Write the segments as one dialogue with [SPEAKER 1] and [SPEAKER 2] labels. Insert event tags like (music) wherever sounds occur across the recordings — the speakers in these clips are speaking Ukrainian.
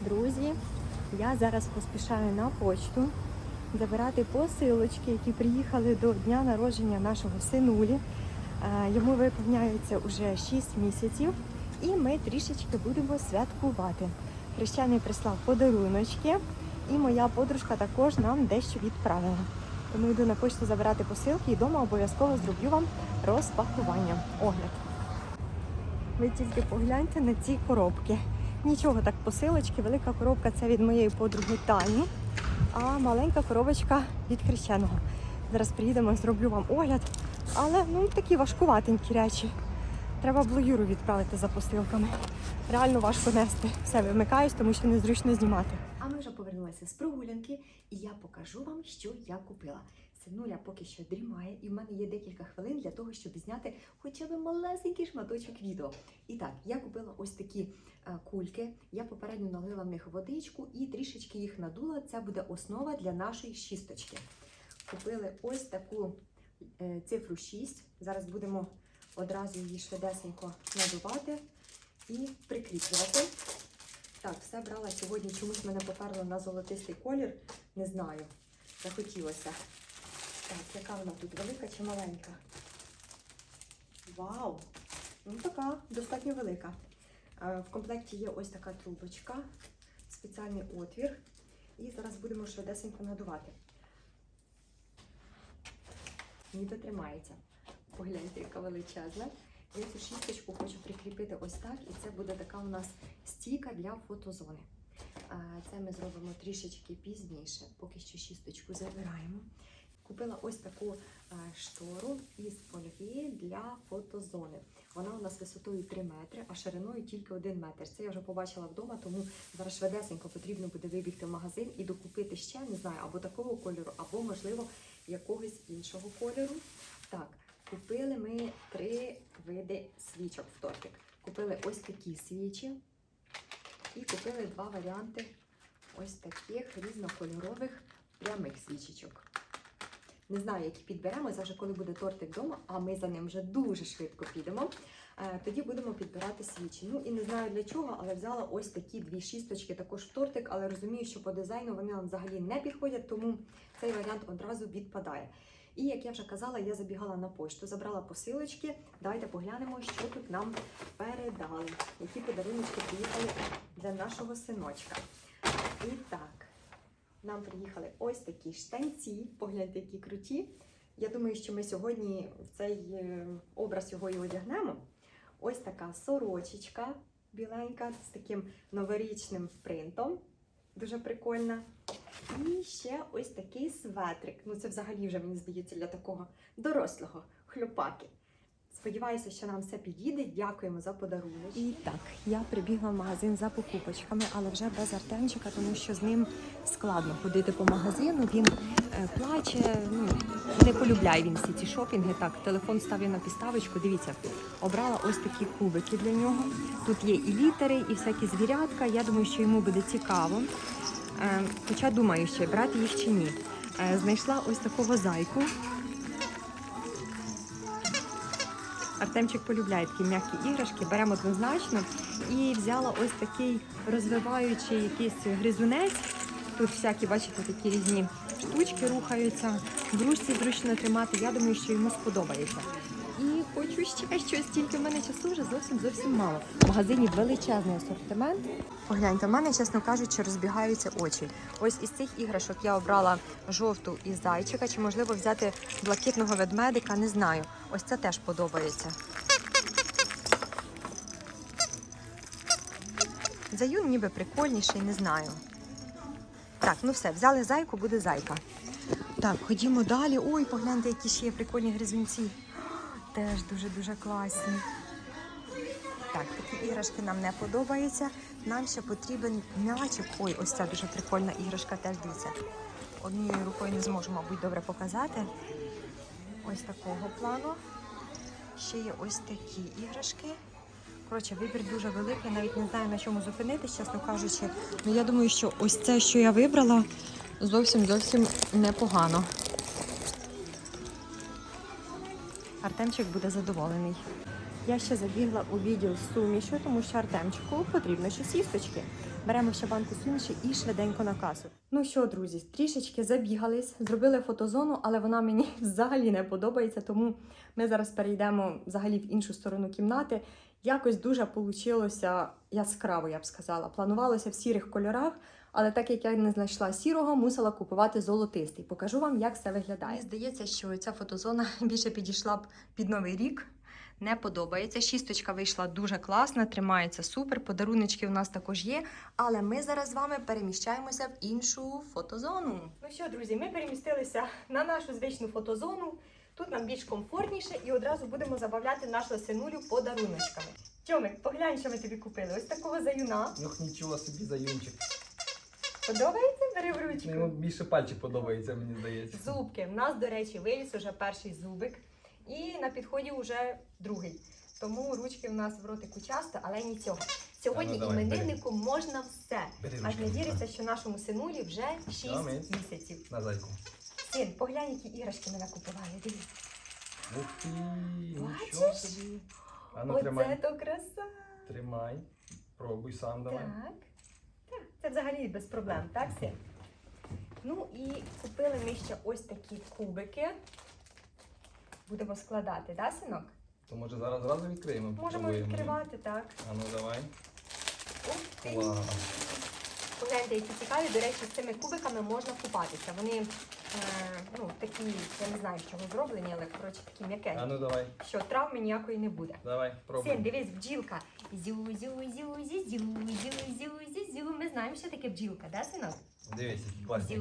[SPEAKER 1] Друзі, я зараз поспішаю на почту забирати посилочки, які приїхали до дня народження нашого синулі. Е, Йому виповняється вже 6 місяців, і ми трішечки будемо святкувати. Хрещений прислав подаруночки, і моя подружка також нам дещо відправила. Тому йду на почту забирати посилки і вдома обов'язково зроблю вам розпакування. Огляд. Ви тільки погляньте на ці коробки. Нічого так посилочки. Велика коробка це від моєї подруги Тані, а маленька коробочка від хрещеного. Зараз приїдемо, зроблю вам огляд. Але ну такі важкуватенькі речі. Треба було відправити за посилками. Реально важко нести. Все, вимикаюсь, тому що незручно знімати.
[SPEAKER 2] А ми вже повернулися з прогулянки, і я покажу вам, що я купила. Синуля поки що дрімає, і в мене є декілька хвилин для того, щоб зняти хоча б малесенький шматочок відео. І так, я купила ось такі е, кульки. Я попередньо налила в них водичку і трішечки їх надула. Це буде основа для нашої шісточки. Купили ось таку е, цифру 6. Зараз будемо одразу її швидесенько надувати і прикріплювати. Так, все брала сьогодні. Чомусь мене поперло на золотистий колір. Не знаю. Захотілося. Так, яка вона тут велика чи маленька? Вау! Ну така, достатньо велика. В комплекті є ось така трубочка, спеціальний отвір. І зараз будемо швидесенько надувати. Ніби тримається. Погляньте, яка величезна. Я цю шісточку хочу прикріпити ось так, і це буде така у нас стійка для фотозони. Це ми зробимо трішечки пізніше, поки що шісточку забираємо. Купила ось таку штору із фольги для фотозони. Вона у нас висотою 3 метри, а шириною тільки 1 метр. Це я вже побачила вдома, тому зараз швидесенько потрібно буде вибігти в магазин і докупити ще, не знаю, або такого кольору, або, можливо, якогось іншого кольору. Так, купили ми три види свічок в тортик. Купили ось такі свічі і купили два варіанти ось таких різнокольорових прямих свічечок. Не знаю, які підберемо, вже коли буде тортик вдома, а ми за ним вже дуже швидко підемо. Е, Тоді будемо підбирати свічі. Ну і не знаю для чого, але взяла ось такі дві шісточки, також в тортик, але розумію, що по дизайну вони нам взагалі не підходять, тому цей варіант одразу відпадає. І як я вже казала, я забігала на пошту, забрала посилочки. Давайте поглянемо, що тут нам передали, які подарунки приїхали для нашого синочка. І так, нам приїхали ось такі штанці. Погляньте, які круті. Я думаю, що ми сьогодні в цей е, образ його і одягнемо. Ось така сорочечка біленька з таким новорічним принтом. Дуже прикольна. І ще ось такий светрик. Ну, це взагалі вже, мені здається, для такого дорослого хлопаки. Сподіваюся, що нам все підійде. Дякуємо за подарунок.
[SPEAKER 1] І так, я прибігла в магазин за покупочками, але вже без Артемчика, тому що з ним складно ходити по магазину. Він е, плаче, ну не полюбляє він всі ці шопінги. Так, телефон ставлю на підставочку. Дивіться, обрала ось такі кубики для нього. Тут є і літери, і всякі звірятка. Я думаю, що йому буде цікаво. Е, Хоча думаю, ще брати їх чи ні. Е, Знайшла ось такого зайку. Артемчик полюбляє такі м'які іграшки, беремо однозначно. І взяла ось такий розвиваючий якийсь гризунець. Тут всякі, бачите, такі різні штучки рухаються. В ручці зручно тримати. Я думаю, що йому сподобається. Хочу ще щось, тільки в мене часу вже зовсім зовсім мало. В магазині величезний асортимент. Погляньте, в мене, чесно кажучи, розбігаються очі. Ось із цих іграшок я обрала жовту і зайчика, чи можливо взяти блакитного ведмедика, не знаю. Ось це теж подобається. Заюн ніби прикольніший, не знаю. Так, ну все, взяли зайку, буде зайка. Так, ходімо далі. Ой, погляньте, які ще є прикольні гризунці. Теж дуже-дуже класні. Так, такі іграшки нам не подобаються. Нам ще потрібен м'ячик. Ой, ось ця дуже прикольна іграшка, теж дивіться. Однією рукою не зможу, мабуть, добре показати. Ось такого плану. Ще є ось такі іграшки. Коротше, вибір дуже великий, навіть не знаю на чому зупинитись, чесно кажучи. Ну я думаю, що ось це, що я вибрала, зовсім зовсім непогано. Артемчик буде задоволений. Я ще забігла у відділ з сумішю, тому що Артемчику потрібно ще сісточки. беремо ще банку суміші і швиденько на касу. Ну що, друзі, трішечки забігались, зробили фотозону, але вона мені (laughs) взагалі не подобається, тому ми зараз перейдемо взагалі в іншу сторону кімнати. Якось дуже получилося яскраво, я б сказала. Планувалося в сірих кольорах, але так як я не знайшла сірого, мусила купувати золотистий. Покажу вам, як це виглядає. Мені здається, що ця фотозона (laughs) більше підійшла б під новий рік. Не подобається. Шісточка вийшла дуже класна, тримається супер. Подаруночки у нас також є. Але ми зараз з вами переміщаємося в іншу фотозону. Ну що, друзі, ми перемістилися на нашу звичну фотозону. Тут нам більш комфортніше і одразу будемо забавляти нашу синулю подаруночками. Тьомик, поглянь, що ми тобі купили. Ось такого заюна.
[SPEAKER 3] Ну нічого собі заюнчик.
[SPEAKER 1] Подобається? Бери в
[SPEAKER 3] Ну,
[SPEAKER 1] ручку.
[SPEAKER 3] Йому більше пальчик подобається, мені здається.
[SPEAKER 1] Зубки. У нас, до речі, виліз уже перший зубик, і на підході вже другий. Тому ручки в нас в ротику часто, але нічого. Сьогодні
[SPEAKER 3] ну, давай,
[SPEAKER 1] імениннику можна все.
[SPEAKER 3] Бери
[SPEAKER 1] Аж не віриться, що нашому синулі вже 6
[SPEAKER 3] Тьомець.
[SPEAKER 1] місяців.
[SPEAKER 3] На зайку.
[SPEAKER 1] Син, поглянь, які іграшки ми накупували. Дивись.
[SPEAKER 3] Ух ти, нічого
[SPEAKER 1] Бачиш?
[SPEAKER 3] собі. А ну
[SPEAKER 1] Оце
[SPEAKER 3] тримай.
[SPEAKER 1] то краса.
[SPEAKER 3] Тримай. Пробуй сам давай.
[SPEAKER 1] Так. Це взагалі без проблем, так, син? Ну і купили ми ще ось такі кубики. Будемо складати, так, синок?
[SPEAKER 3] То може зараз зразу відкриємо?
[SPEAKER 1] Можемо
[SPEAKER 3] Попробуємо.
[SPEAKER 1] відкривати, так.
[SPEAKER 3] А ну давай.
[SPEAKER 1] Ух ти. Погляньте, які цікаві, до речі, з цими кубиками можна купатися. Вони Е, ну, такі, я не знаю, з чого зроблені, але коротше такі
[SPEAKER 3] м'яке.
[SPEAKER 1] А
[SPEAKER 3] ну давай.
[SPEAKER 1] Що травми ніякої не буде.
[SPEAKER 3] Давай, пробуй.
[SPEAKER 1] Син, дивись, бджілка. Зю, зю, зю, зі, зю, зю, зю, зі, зю. Ми знаємо, що таке бджілка, да, синок?
[SPEAKER 3] Дивись, які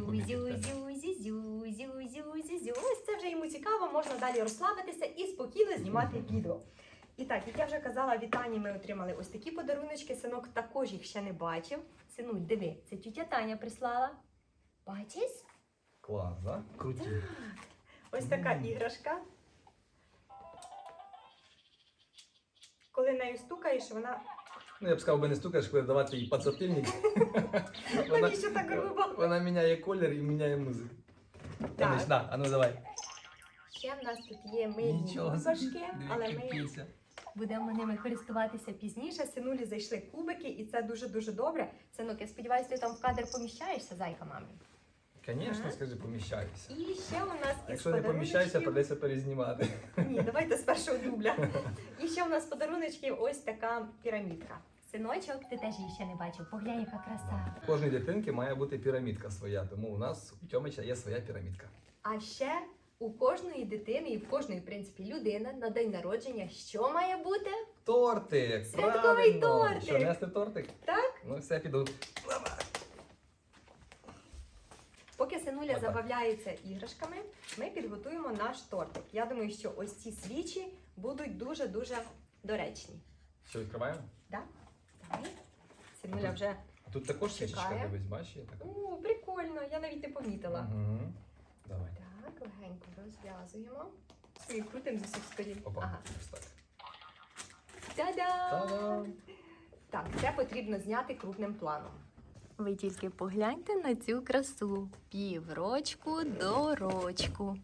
[SPEAKER 1] Ось це вже йому цікаво, можна далі розслабитися і спокійно знімати відео. І так, як я вже казала, від ми отримали ось такі подаруночки. Синок також їх ще не бачив. Синуль, диви, це тітя Таня прислала. Бачиш?
[SPEAKER 3] Клас, да? Круті.
[SPEAKER 1] Ось така іграшка. Коли нею стукаєш, вона.
[SPEAKER 3] Ну, я б сказав, би не стукаєш, коли давати їй пацатильник. (laughs)
[SPEAKER 1] Навіщо так грубо?
[SPEAKER 3] Вона міняє колір і міняє музику. Танець, на, а ну давай.
[SPEAKER 1] Ще в нас тут є мильні
[SPEAKER 3] Нічого собі.
[SPEAKER 1] бульбашки, але ми будемо ними користуватися пізніше. Синулі зайшли кубики, і це дуже-дуже добре. Синок, я сподіваюся, ти там в кадр поміщаєшся, зайка мамі.
[SPEAKER 3] Звісно, скажи, поміщайся.
[SPEAKER 1] І ще у нас із
[SPEAKER 3] Якщо не поміщайся,
[SPEAKER 1] подаруночків-
[SPEAKER 3] придеться перезнімати.
[SPEAKER 1] Ні, давайте з першого дубля. І ще у нас подаруночків ось така пірамідка. Синочок, ти теж її ще не бачив. Поглянь, яка краса.
[SPEAKER 3] У кожної дитинки має бути пірамідка своя, тому у нас у Тьомича є своя пірамідка.
[SPEAKER 1] А ще у кожної дитини і в кожної, в принципі, людини на день народження що має бути?
[SPEAKER 3] Тортик!
[SPEAKER 1] Святковий
[SPEAKER 3] правильно!
[SPEAKER 1] тортик!
[SPEAKER 3] Що, нести тортик?
[SPEAKER 1] Так.
[SPEAKER 3] Ну все, піду.
[SPEAKER 1] Поки синуля забавляється іграшками, ми підготуємо наш тортик. Я думаю, що ось ці свічі будуть дуже-дуже доречні.
[SPEAKER 3] Що, відкриваємо?
[SPEAKER 1] Да? Давай. Синуля вже.
[SPEAKER 3] А тут також свічечка, дивись, бачиш, є така.
[SPEAKER 1] О, прикольно, я навіть не помітила.
[SPEAKER 3] Угу. Давай.
[SPEAKER 1] Так, легенько розв'язуємо. І крутимо з усіх сторін.
[SPEAKER 3] Опа,
[SPEAKER 1] Ага.
[SPEAKER 3] ось так.
[SPEAKER 1] Та-дам!
[SPEAKER 3] Та-дам!
[SPEAKER 1] Так, це потрібно зняти крупним планом. Ви тільки погляньте на цю красу. Піврочку до рочку.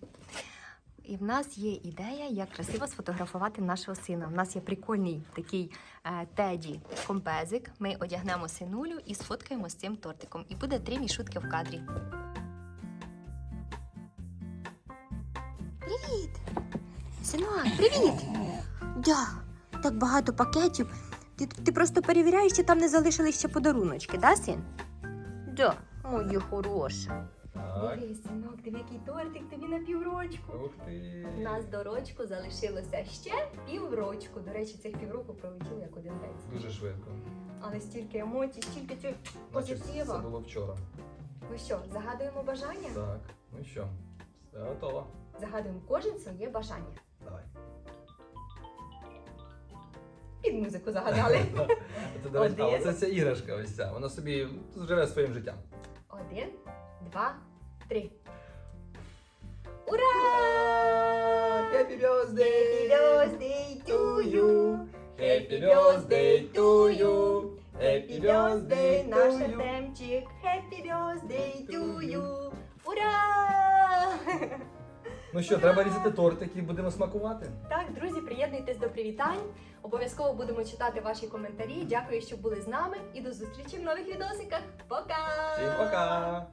[SPEAKER 1] І в нас є ідея, як красиво сфотографувати нашого сина. У нас є прикольний такий е, теді компезик. Ми одягнемо синулю і сфоткаємо з цим тортиком. І буде три мішутки в кадрі. Привіт! Синок, привіт! Да, так багато пакетів. Ти, ти просто перевіряєш, чи там не залишились ще подаруночки, да, син? Да, моє хороше.
[SPEAKER 3] Так.
[SPEAKER 1] Диви, синок, диви, який тортик тобі на піврочку.
[SPEAKER 3] Ух ти.
[SPEAKER 1] У нас до рочку залишилося ще піврочку. До речі, цих півроку пролетіло як один день.
[SPEAKER 3] Дуже швидко.
[SPEAKER 1] Але стільки емоцій, стільки цього
[SPEAKER 3] Значить, це
[SPEAKER 1] позитива.
[SPEAKER 3] було вчора.
[SPEAKER 1] Ну що, загадуємо бажання?
[SPEAKER 3] Так, ну що, все готово.
[SPEAKER 1] Загадуємо кожен своє бажання.
[SPEAKER 3] Давай.
[SPEAKER 1] Під музику загадали. (laughs)
[SPEAKER 3] Це, до речі, а,
[SPEAKER 1] Один.
[SPEAKER 3] ця іграшка ось ця. Вона собі живе своїм життям.
[SPEAKER 1] Один, два, три. Ура!
[SPEAKER 3] Happy
[SPEAKER 1] Happy birthday to you!
[SPEAKER 3] Happy birthday to you!
[SPEAKER 1] Happy birthday, наш Артемчик! Happy birthday to you! Ура!
[SPEAKER 3] Ну що, треба різати тортик і будемо смакувати.
[SPEAKER 1] Так, друзі, приєднуйтесь до привітань. Обов'язково будемо читати ваші коментарі. Дякую, що були з нами. І до зустрічі в нових відосиках. Пока!
[SPEAKER 3] Всім пока!